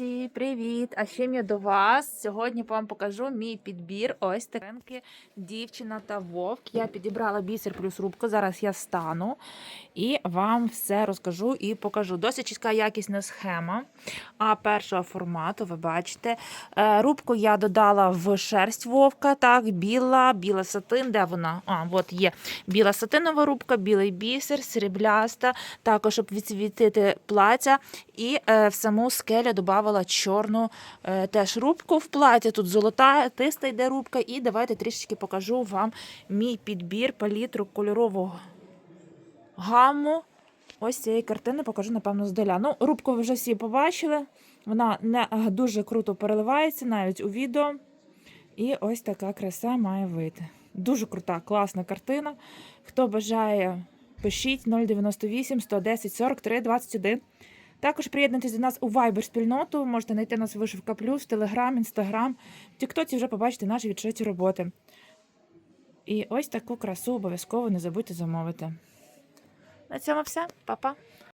Друзі, привіт! А ще я до вас. Сьогодні вам покажу мій підбір. Ось такенки дівчина та вовк. Я підібрала бісер плюс рубку. Зараз я стану і вам все розкажу і покажу. Досить чітка якісна схема. А першого формату, ви бачите. Е, Рубку я додала в шерсть вовка. Так, біла, біла сатин. Де вона? А, от є біла сатинова рубка, білий бісер, срібляста. Також, щоб відсвітити плаття. І е, в саму скелю додавала чорну е, теж рубку в платі. Тут золота, тиста йде рубка. І давайте трішечки покажу вам мій підбір палітру кольорового гамму. Ось цієї картини покажу, напевно, здаля. Ну, рубку ви вже всі побачили. Вона не е, дуже круто переливається навіть у відео. І ось така краса має вийти. Дуже крута, класна картина. Хто бажає, пишіть 098 110 43 21. Також приєднуйтесь до нас у Viber спільноту. Можете знайти нас вишивка плюс, Телеграм, Інстаграм. В Тіктоці вже побачите наші відшиті роботи. І ось таку красу обов'язково не забудьте замовити. На цьому все, Па-па.